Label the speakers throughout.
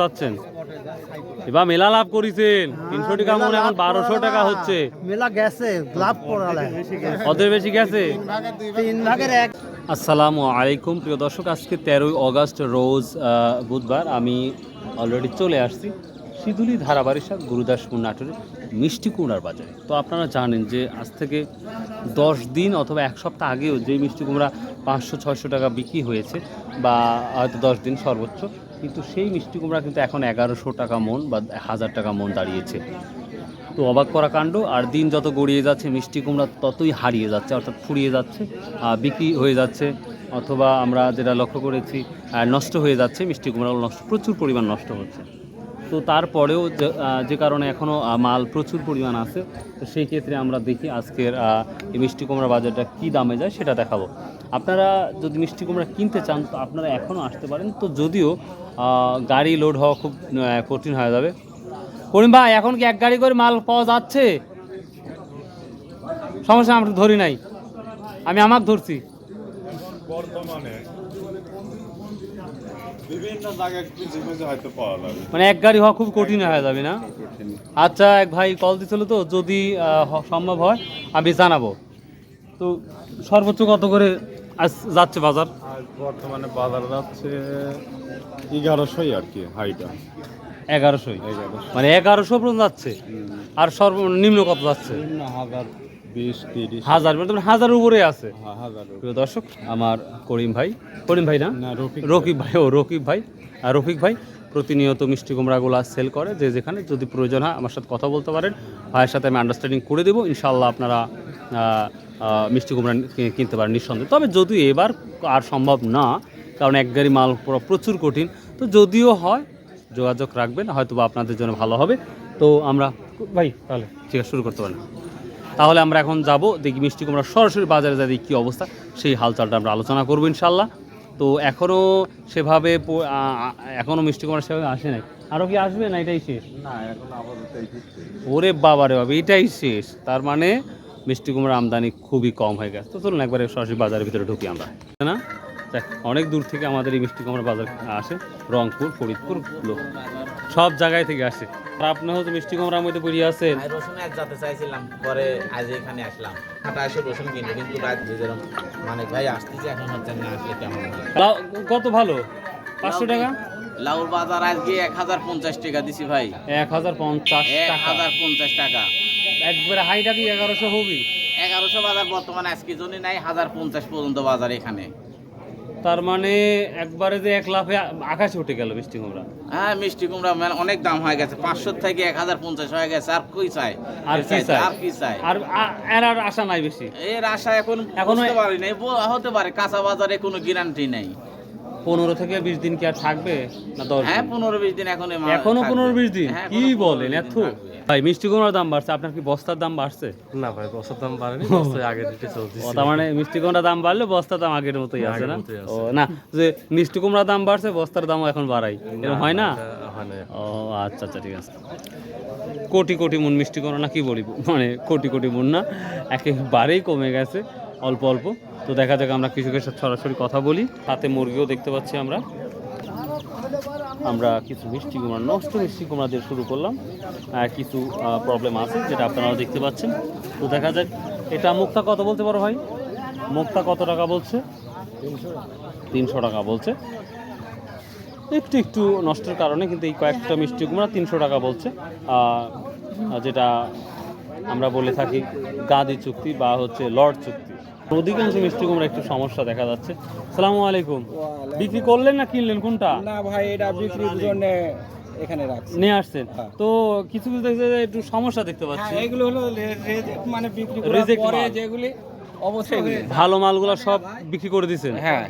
Speaker 1: যাচ্ছেন। এবার মেলা লাভ করিছেন। তিনশো টাকা মনে এখন বারোশো টাকা হচ্ছে।
Speaker 2: মেলা গেছে লাভ পড়ালে
Speaker 1: ওদের বেশি গেছে।
Speaker 2: তিন ভাগের এক।
Speaker 1: আসসালামু আলাইকুম। প্রিয় দর্শক আজকে তেরোই অগস্ট রোজ বুধবার আমি অলরেডি চলে আসছি সিধুলি ধারাবারিশা গুরুদাসপুর নাটোরের মিষ্টি কুমড়ার বাজারে। তো আপনারা জানেন যে আজ থেকে দশ দিন অথবা এক সপ্তাহ আগেও যে মিষ্টি কুমড়া পাঁচশো ছয়শো টাকা বিক্রি হয়েছে বা হয়তো দশ দিন সর্বোচ্চ কিন্তু সেই মিষ্টি কুমড়া কিন্তু এখন এগারোশো টাকা মন বা হাজার টাকা মন দাঁড়িয়েছে। তো অবাক করা কাণ্ড, আর দিন যত গড়িয়ে যাচ্ছে, মিষ্টি কুমড়া ততই হারিয়ে যাচ্ছে, অর্থাৎ ফুরিয়ে যাচ্ছে বিক্রি হয়ে যাচ্ছে, অথবা আমরা যেটা লক্ষ্য করেছি নষ্ট হয়ে যাচ্ছে, মিষ্টি কুমড়াগুলো নষ্ট, প্রচুর পরিমাণ নষ্ট হচ্ছে। তো তারপরেও যে কারণে এখনও মাল প্রচুর পরিমাণ আছে, তো সেই ক্ষেত্রে আমরা দেখি আজকের এই মিষ্টি কুমড়া বাজারটা কী দামে যায় সেটা দেখাবো। আপনারা যদি মিষ্টি কুমড়া কিনতে চান, তো আপনারা এখনও আসতে পারেন। তো যদিও গাড়ি লোড হওয়া খুব কঠিন হয়ে যাবে। করিম ভাই, এখন কি এক গাড়ি করে মাল পাওয়া যাচ্ছে? সমস্যা, আমরা ধরি নাই। আমি আমার ধরছি।
Speaker 3: বর্তমানে বিভিন্ন জায়গায় খুঁজে খুঁজে হয়তো পাওয়া যাবে।
Speaker 1: মানে এক গাড়ি হওয়া খুব কঠিন হয়ে যাবে না? আচ্ছা এক ভাই কল দিছিল তো যদি সম্ভব হয় আমি জানাব। তো সর্বোচ্চ কত করে আজ যাচ্ছে বাজার?
Speaker 3: বর্তমানে বাজার যাচ্ছে এগারোশোই আর কি হাইটা।
Speaker 1: এগারোশোই? মানে এগারোশো পর্যন্ত যাচ্ছে। আর সর্বনিম্ন কত যাচ্ছে?
Speaker 3: হাজার
Speaker 1: হাজার মানে হাজার উপরে আছে।
Speaker 3: হ্যাঁ,
Speaker 1: দর্শক আমার করিম ভাই করিম ভাই না? রকিব ভাই। ও রকিব ভাই। আর রফিক ভাই প্রতিনিয়ত মিষ্টি কুমড়াগুলো সেল করে যে যেখানে যদি প্রয়োজন হয় আমার সাথে কথা বলতে পারেন। ভাইয়ের সাথে আমি আন্ডারস্ট্যান্ডিং করে দেবো। ইনশাল্লাহ আপনারা মিষ্টি কুমড়া কিনতে পারেন নিঃসন্দেহে। তবে যদিও এবার আর সম্ভব না কারণ এক গাড়ি মাল পুরো প্রচুর কঠিন তো যদিও হয় যোগাযোগ রাখবেন হয়তো বা আপনাদের জন্য ভালো হবে। তো আমরা ভাই তাহলে ঠিক আছে শুরু করতে পারেন। তাহলে আমরা এখন যাব দেখি মিষ্টি কুমড়া সরাসরি বাজারে যা দেখি কী অবস্থা। সেই হালচালটা আমরা আলোচনা করব ইনশাল্লাহ তো এখনও সেভাবে এখনও মিষ্টি কুমড়া সেভাবে আসে নাই। আরও কি আসবে না এটাই শেষ?
Speaker 3: না এখন।
Speaker 1: ওরে বাবা রে বাবা এটাই শেষ। তার মানে মিষ্টি কুমড়া আমদানি খুবই কম হয়ে গেছে। তো চলুন একবারে সরাসরি বাজারের ভিতরে ঢুকি আমরা। না? দেখ, অনেক দূর থেকে আমাদের এই মিষ্টি কুমড়া বাজার আসে রংপুর ফরিদপুর লোক সব জায়গায় থেকে আসে। আর আপনি হয়তো মিষ্টি কুমড়ার মধ্যে পড়িয়ে আছেন।
Speaker 4: রসুন এক যেতে চাইছিলাম পরে আজ এখানে আসলাম। হাঁটা এসে রসুন কিনবো কিন্তু রাত যেরকম মানে ভাই আসতেছে এখন হচ্ছে না আসলে কেমন
Speaker 1: কত ভালো? পাঁচশো টাকা?
Speaker 4: লাউর বাজার আজকে এক হাজার পঞ্চাশ টাকা দিছি ভাই।
Speaker 1: এক হাজার পঞ্চাশ
Speaker 4: এক হাজার পঞ্চাশ টাকা।
Speaker 1: একবারে হাইটা কি এগারোশো হবি?
Speaker 4: এগারোশো বাজার বর্তমানে আজকে জন্য নাই হাজার পঞ্চাশ পর্যন্ত বাজার এখানে।
Speaker 1: তার মানে একবারে যে এক লাফে আকাশে উঠে গেল মিষ্টি কুমড়া।
Speaker 4: হ্যাঁ মিষ্টি কুমড়া মানে অনেক দাম হয়ে গেছে পাঁচশো থেকে এক হাজার পঞ্চাশ হয়ে গেছে আর কই চাই?
Speaker 1: আর কি চাই?
Speaker 4: আর কি চাই?
Speaker 1: আর এর আর আশা নাই বেশি।
Speaker 4: এর আশা এখন
Speaker 1: এখনো-
Speaker 4: বুঝতে পারি নাই হতে পারে কাঁচা বাজারে কোনো গ্যারান্টি নাই।
Speaker 1: পনেরো থেকে বিশ দিন কি আর থাকবে না দশ
Speaker 4: হ্যাঁ পনেরো বিশ দিন এখন এখনও
Speaker 1: পনেরো বিশ দিন?
Speaker 4: হ্যাঁ,
Speaker 1: কি বলেন এত। ভাই মিষ্টি কুমড়ার দাম বাড়ছে আপনার কি বস্তার দাম বাড়ছে?
Speaker 5: না ভাই বছর দাম বাড়েনি বছর আগে দিতে চলছে
Speaker 1: তার মানে মিষ্টি কুমড়ার দাম বাড়লে বস্তার দাম আগের মতোই আছে না? ও না যে মিষ্টি কুমড়ার দাম বাড়ছে বস্তার দামও এখন বাড়াই। এরকম হয় না? ও আচ্ছা আচ্ছা ঠিক আছে। কোটি কোটি মন মিষ্টি করো না কি বলি? মানে কোটি কোটি মন না একেবারেই কমে গেছে অল্প অল্প। তো দেখা যাক আমরা কৃষকের সাথে সরাসরি কথা বলি হাতে মুরগিও দেখতে পাচ্ছি আমরা। আমরা কিছু মিষ্টি কুমড়া, নষ্ট মিষ্টি কুমড়া দিয়ে শুরু করলাম। কিছু প্রবলেম আছে যেটা আপনারাও দেখতে পাচ্ছেন। তো দেখা যাক, এটা মুক্তা কত বলতে পারো ভাই? মুক্তা কত টাকা বলছে? তিনশো টাকা বলছে। একটু একটু নষ্টের কারণে কিন্তু এই কয়েকটা মিষ্টি কুমড়া তিনশো টাকা বলছে। যেটা আমরা বলে থাকি গাদি চুক্তি বা হচ্ছে লর্ড চুক্তি। অধিকাংশ মিষ্টি কুমড়া একটু সমস্যা দেখা যাচ্ছে। সালাম আলাইকুম। বিক্রি করলেন না কিনলেন? কোনটা?
Speaker 2: না ভাই এটা বিক্রির জন্য এখানে রাখছি।
Speaker 1: নিয়ে আসছেন। তো কিছু কিছু দেখতে একটু সমস্যা দেখতে পাচ্ছি।
Speaker 2: হ্যাঁ এগুলো হলো মানে বিক্রি করার পরে যেগুলি
Speaker 1: ভালো মালগুলো সব বিক্রি করে দিয়েছেন?
Speaker 2: হ্যাঁ।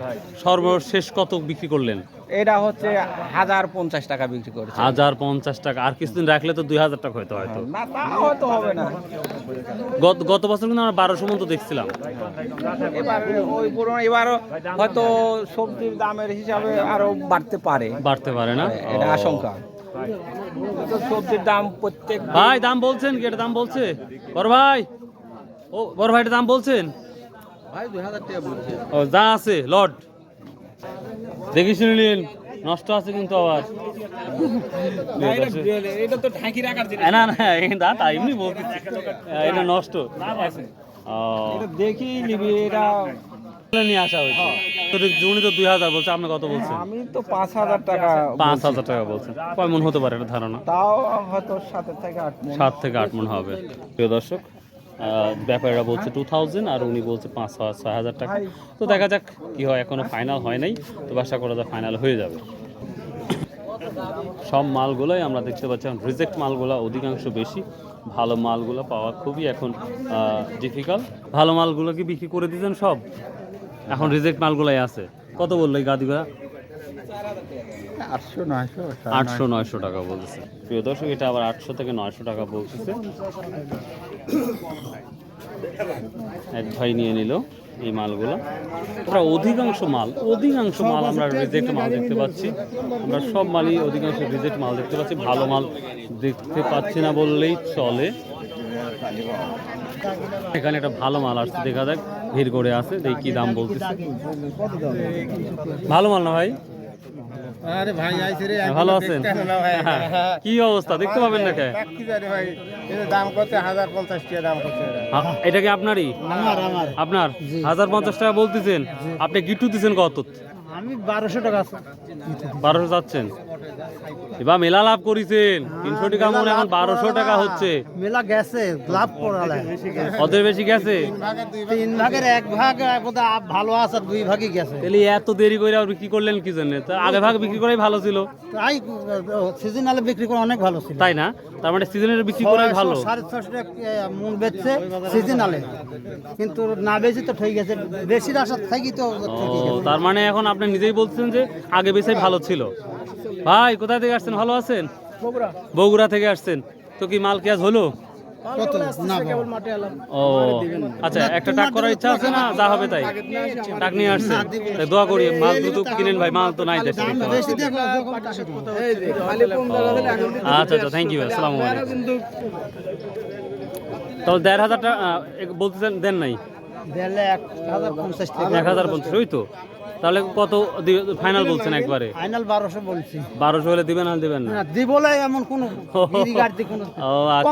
Speaker 1: সর্বশেষ কত বিক্রি করলেন?
Speaker 2: এটা হচ্ছে হাজার পঞ্চাশ টাকা বিক্রি করেছে।
Speaker 1: হাজার পঞ্চাশ টাকা। আর কিছুদিন রাখলে তো দুই হাজার টাকা হয়তো হয়তো।
Speaker 2: না তা হয়তো হবে না।
Speaker 1: গত গত বছর কিন্তু আমরা বারোশো মতো দেখছিলাম।
Speaker 2: এবার ওই পুরনো এবারও হয়তো সবজির দামের হিসাবে আরও বাড়তে পারে।
Speaker 1: বাড়তে পারে না?
Speaker 2: এটা আশঙ্কা। সবজির দাম প্রত্যেক
Speaker 1: ভাই দাম বলছেন কি? এটা দাম বলছে? বড় ভাই ও বড় ভাই এটা দাম বলছেন?
Speaker 4: ভাই দুই হাজার টাকা বলছে।
Speaker 1: ও যা আছে লর্ড দেখি শুনে নিন নষ্ট আছে কিন্তু আবার।
Speaker 2: না, এটা এটা তো ঢাকি রাখার জিনিস।
Speaker 1: না না এই দাঁত এমনি বলতেছি। এটা নষ্ট। ও।
Speaker 2: দেখি নিবি এটা
Speaker 1: নিয়ে আসা হয়েছে। তো উনি তো দুই হাজার বলছে আপনি কত বলছেন?
Speaker 2: আমি তো পাঁচ হাজার টাকা
Speaker 1: পাঁচ হাজার টাকা বলছেন। কয় মন হতে পারে এটা ধারণা?
Speaker 2: তাও হয়তো সাতের থেকে আট মণ।
Speaker 1: সাত থেকে আট মন হবে। প্রিয় দর্শক ব্যাপারীরা বলছে টু থাউজেন্ড আর উনি বলছে পাঁচ ছয় হাজার টাকা। তো দেখা যাক কি হয় এখনও ফাইনাল হয় নাই তো আশা করা যায় ফাইনাল হয়ে যাবে। সব মালগুলোই আমরা দেখতে পাচ্ছি এখন রিজেক্ট মালগুলো অধিকাংশ বেশি। ভালো মালগুলো পাওয়া খুবই এখন ডিফিকাল্ট ভালো মালগুলো কি বিক্রি করে দিতেন সব? এখন রিজেক্ট মালগুলাই আছে। কত বলল এই গাদিগুলা
Speaker 2: আটশো নয়শো
Speaker 1: আটশো নয়শো। টাকা বলতেছে প্রিয় দর্শক এটা আবার আটশো থেকে নয়শো টাকা বলতেছে। এক ভাই নিয়ে নিল এই মালগুলো। আমরা অধিকাংশ মাল অধিকাংশ মাল আমরা রিজেক্ট মাল দেখতে পাচ্ছি। আমরা সব মালই অধিকাংশ রিজেক্ট মাল দেখতে পাচ্ছি। ভালো মাল দেখতে পাচ্ছি না বললেই চলে। এখানে একটা ভালো মাল আসছে, দেখা যাক ভিড় করে আছে, দেখি দাম বলতেছে। ভালো মাল না ভাই?
Speaker 6: আরে ভাই আইছে রে
Speaker 1: ভালো আছেন। কি অবস্থা? দেখতে পাবেন না কে?
Speaker 6: কি জানি ভাই এর দাম কত হাজার পঞ্চাশ টাকা দাম
Speaker 1: হ্যাঁ, এটা কি আপনারই?
Speaker 6: আমার আমার।
Speaker 1: আপনার? হাজার পঞ্চাশ টাকা বলতেছেন। আপনি গিট্টু দিচ্ছেন কত?
Speaker 6: আমি বারোশো টাকা
Speaker 1: বারোশো যাচ্ছেন। এবার মেলা লাভ করেছেন। তিনশো টাকা মনে এখন বারোশো টাকা হচ্ছে।
Speaker 6: মেলা গেছে লাভ করালে
Speaker 1: ওদের বেশি গেছে।
Speaker 6: তিন ভাগের এক ভাগ। ভালো আছে দুই ভাগই গেছে।
Speaker 1: তাহলে এত দেরি করে আর বিক্রি করলেন কি জন্য? তা আগে ভাগ বিক্রি করাই ভালো ছিল।
Speaker 6: তাই সিজনালে বিক্রি করে অনেক ভালো ছিল।
Speaker 1: তাই না? তার মানে সিজনের বিক্রি করাই ভালো।
Speaker 6: সাড়ে ছশো টাকা মন বেচছে সিজনালে কিন্তু না বেশি তো ঠিক আছে বেশির আশা থাকি তো গেছে।
Speaker 1: তার মানে এখন আপনি নিজেই বলছেন যে আগে বেশি ভালো ছিল। ভাই কোথা থেকে আসছেন ভালো আছেন বগুড়া থেকে আসছেন তো কি মাল কি আজ হলো ও আচ্ছা একটা টাক করার ইচ্ছা আছে না যা হবে তাই টাক নিয়ে আসছেন দোয়া করি মাল দ্রুত কিনেন ভাই মাল তো নাই দেশে আচ্ছা আচ্ছা থ্যাংক ইউ আসসালামু আলাইকুম তাহলে দেড় হাজার টাকা বলতেছেন দেন নাই
Speaker 6: এক হাজার পঞ্চাশ
Speaker 1: এক হাজার পঞ্চাশ ওই তো তাহলে কত ফাইনাল বলছেন একবারে?
Speaker 6: ফাইনাল বারোশো বলছি।
Speaker 1: বারোশো হলে দিবেন আর দিবেন না?
Speaker 6: দিবলে এমন কোনো গাড়ি কোনো
Speaker 1: ও আচ্ছা।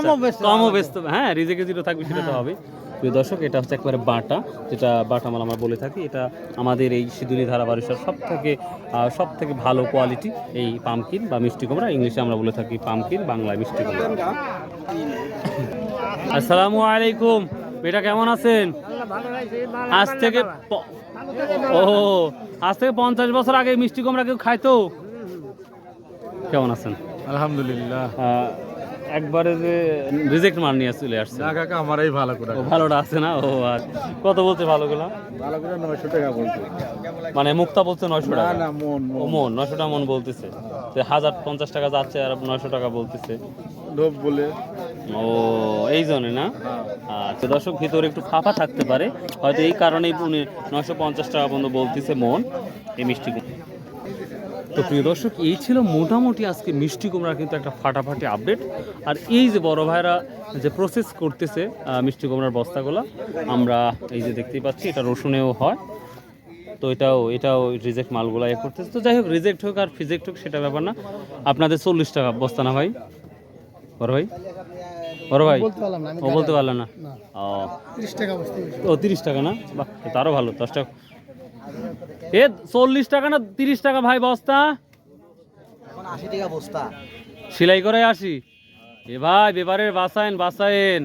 Speaker 6: কমও
Speaker 1: ব্যস্ত হ্যাঁ রিজেকে যেটা থাকবে সেটা তো হবে প্রিয় দর্শক এটা হচ্ছে একবারে বাটা যেটা বাটা মাল আমরা বলে থাকি। এটা আমাদের এই সিঁদুরি ধারা বারিশার সব থেকে সব থেকে ভালো কোয়ালিটি এই পামকিন বা মিষ্টি কুমড়া। ইংলিশে আমরা বলে থাকি পামকিন বাংলায় মিষ্টি কুমড়া। আসসালামু আলাইকুম। বেটা কেমন আছেন? আজ থেকে ও আজ থেকে পঞ্চাশ বছর আগে মিষ্টি কুমড়া কেউ খাইতো? কেমন আছেন?
Speaker 3: আলহামদুলিল্লাহ।
Speaker 1: একবারে যে রিজেক্ট মাল নিয়ে চলে আসছে।
Speaker 3: না কাকা আমারই ভালো করে।
Speaker 1: ভালোটা আছে না? ও আর কত বলছে ভালোগুলো?
Speaker 3: ভালো করে নয়শো টাকা বলছে।
Speaker 1: মানে মুক্তা বলছে নয়শো টাকা।
Speaker 3: না মন
Speaker 1: মন। নয়শো টাকা মন বলতেছে। হাজার পঞ্চাশ টাকা যাচ্ছে আর নয়শো টাকা বলতেছে।
Speaker 3: লোভ বলে।
Speaker 1: ও, এই জন্য না? আচ্ছা দর্শক, ভিতরে একটু ফাঁপা থাকতে পারে। হয়তো এই কারণেই উনি নয়শো পঞ্চাশ টাকা পর্যন্ত বলতেছে মন, এই মিষ্টি তো প্রিয় দর্শক, এই ছিল মোটামুটি আজকে মিষ্টি কুমড়ার কিন্তু একটা ফাটাফাটি আপডেট। আর এই যে বড় ভাইরা যে প্রসেস করতেছে মিষ্টি কুমড়ার বস্তাগুলো, আমরা এই যে দেখতেই পাচ্ছি, এটা রসুনেও হয়। তো এটাও এটাও রিজেক্ট মালগুলো এ করতেছে। তো যাই হোক রিজেক্ট হোক আর ফিজেক্ট হোক, সেটা ব্যাপার না। আপনাদের চল্লিশ টাকা বস্তা না ভাই? বড় ভাই? বড় ভাই? ও বলতে পারলেন না? ও।
Speaker 6: তিরিশ টাকা বসতে
Speaker 1: ও তিরিশ টাকা না? বাহ তারও ভালো দশ টাকা। এ চল্লিশ টাকা না তিরিশ টাকা ভাই বস্তা?
Speaker 6: আশি টাকা বস্তা।
Speaker 1: সেলাই করে আসি। এ ভাই বেবারের বাসায়েন বাসায়েন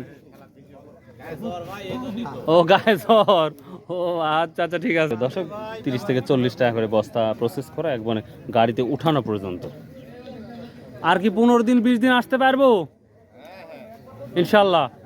Speaker 1: ও গায়ে জ্বর। ও আচ্ছা আচ্ছা ঠিক আছে। দর্শক তিরিশ থেকে চল্লিশ টাকা করে বস্তা প্রসেস করা একবারে গাড়িতে উঠানো পর্যন্ত। আর কি পনেরো দিন বিশ দিন আসতে পারব? ইনশাল্লাহ